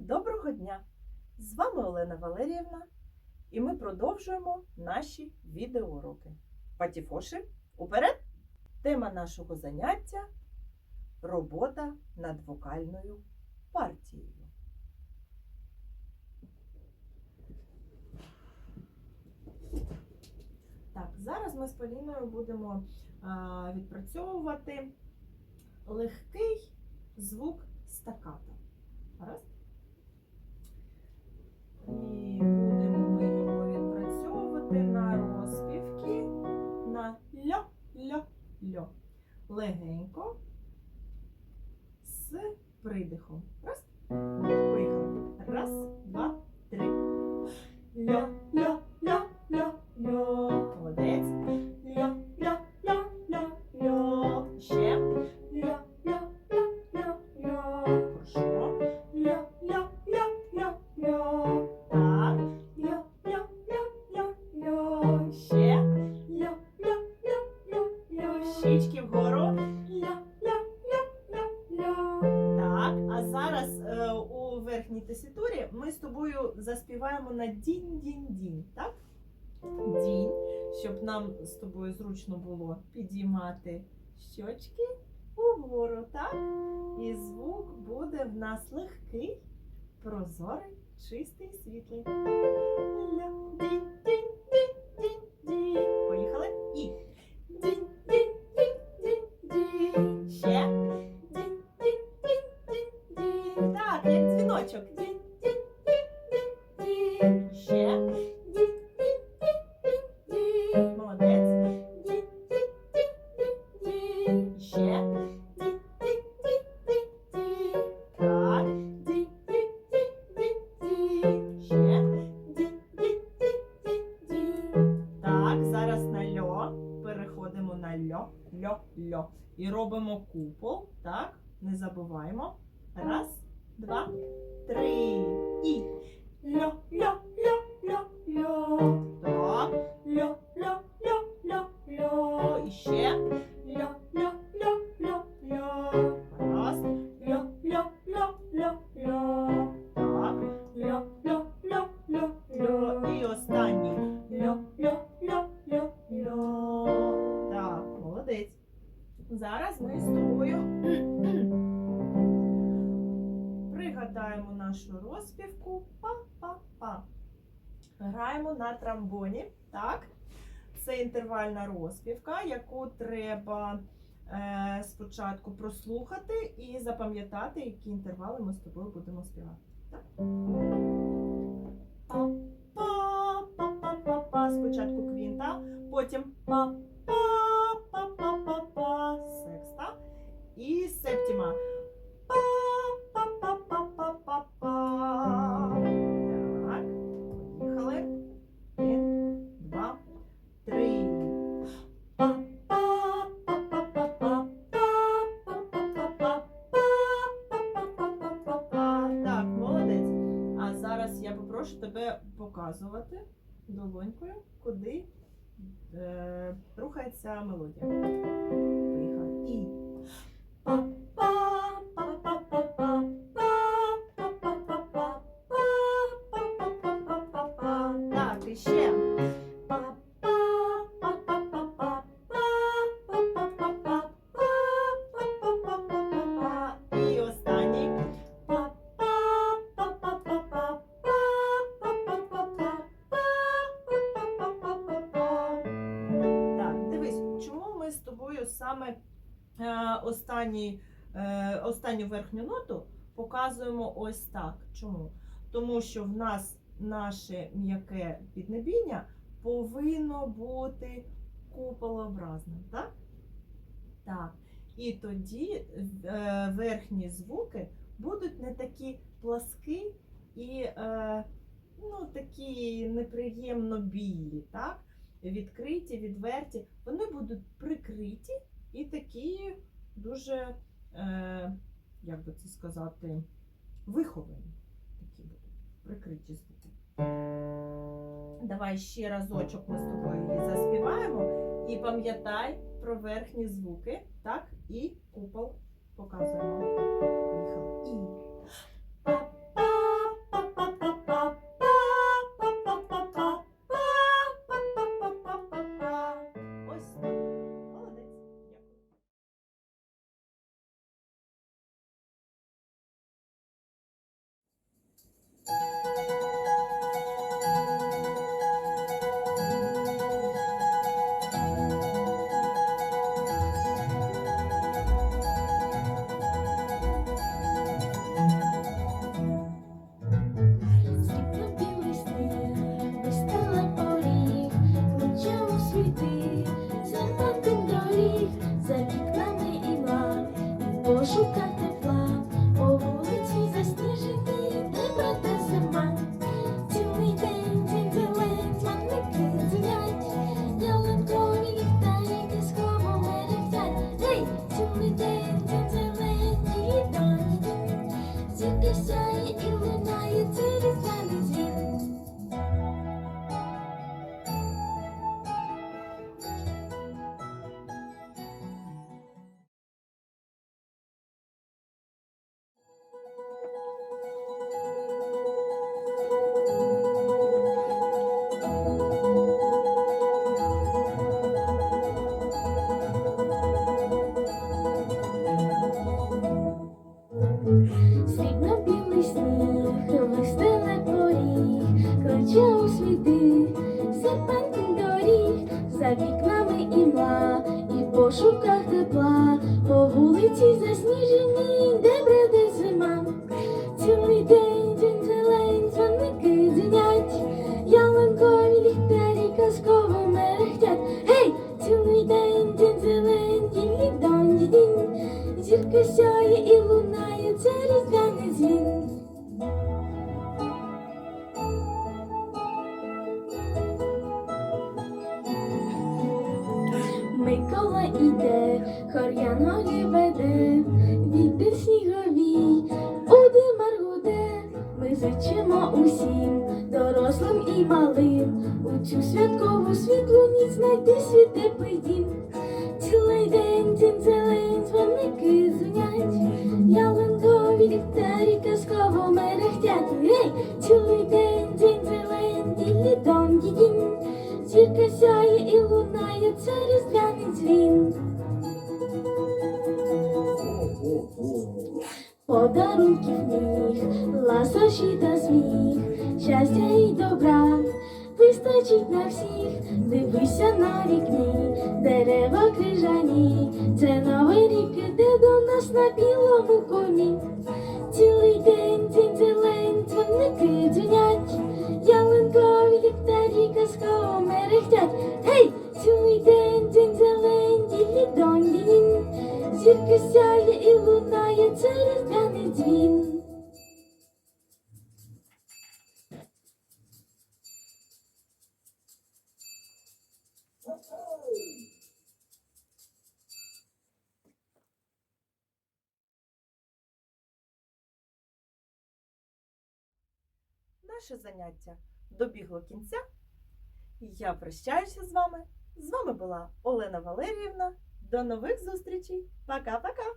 Доброго дня! З вами Олена Валеріївна, і ми продовжуємо наші відеоуроки. Патіфоши, уперед! Тема нашого заняття робота над вокальною партією. Так, зараз ми з Поліною будемо відпрацьовувати легкий звук стаката. Гаразд? Легенько з придихом. Раз. Щічки вгору. Так, а зараз е, у верхній тесітурі ми з тобою заспіваємо на дінь-дінь-дінь, так? Дінь, щоб нам з тобою зручно було підіймати щочки угору, так? І звук буде в нас легкий, прозорий, чистий, світлий. Ля, дзвіночок. Ще. Молодець. Ще. Так. Ще. Так, зараз на льо. Переходимо на льо, льо, льо. І робимо купол. Так, не забуваємо. Раз, два, три. І льо, льо, льо, льо, льо. Так. Льо, льо, льо, льо, льо. І ще. Льо, льо, льо, льо, льо. Раз. Льо, льо, льо, льо, льо. Так. Льо, льо, льо, льо, льо. І останній. Льо, льо, льо, льо, льо. Так, молодець. Зараз ми з тобою пригадаємо нашу розпівку. Па-па-па. Граємо на трамбоні. Так. Це інтервальна розпівка, яку треба е, спочатку прослухати і запам'ятати, які інтервали ми з тобою будемо співати. Так? Па-па-па-па-па. Спочатку квінта, потім па-па-па-па-па-па. Секста. І септіма. Попрошу тебе показувати долонькою, куди е, рухається мелодія. Поїхали. І. саме е, останній, е, останню верхню ноту показуємо ось так. Чому? Тому що в нас наше м'яке піднебіння повинно бути куполообразним, так? Так. І тоді е, верхні звуки будуть не такі пласкі і ну, такі неприємно білі, так? відкриті, відверті. Вони будуть прикриті і такі дуже, е, як би це сказати, виховані. Такі будуть прикриті звуки. Давай ще разочок ми з тобою її заспіваємо. І пам'ятай про верхні звуки, так? І купол показуємо. Тепла, по вулиці засніженій, де бреде зима. Цілий день день зелень, дзвоники дзвенять, ялинкові ліхтарі казково мерехтять. Гей, цілий день день зелень, дінь-дон-дінь, зірка сяє і лунає, це різдвяний і малим, у цю святкову світлу ніч знайти свій теплий дім. Цілий день день зелень, дзвоники дзвонять, ялинкові ліхтарі казково мерехтять. Гей, цілий день день зелень, ділі дон дідінь. Зірка сяє і лунає, це різдвяний вистачить на всіх. Дивися на вікні, дерева крижані, це новий рік іде до нас на білому коні. Цілий день день зелень, дзвоники дзвонять, ялинкові ліхтарі казково мерехтять. Гей, цілий день день зелень, ділі дон дінь, зірка сяє і лунає, це різдвяний дзвін. Наше заняття добігло кінця. Я прощаюся з вами. З вами була Олена Валеріївна. До нових зустрічей. Пока-пока!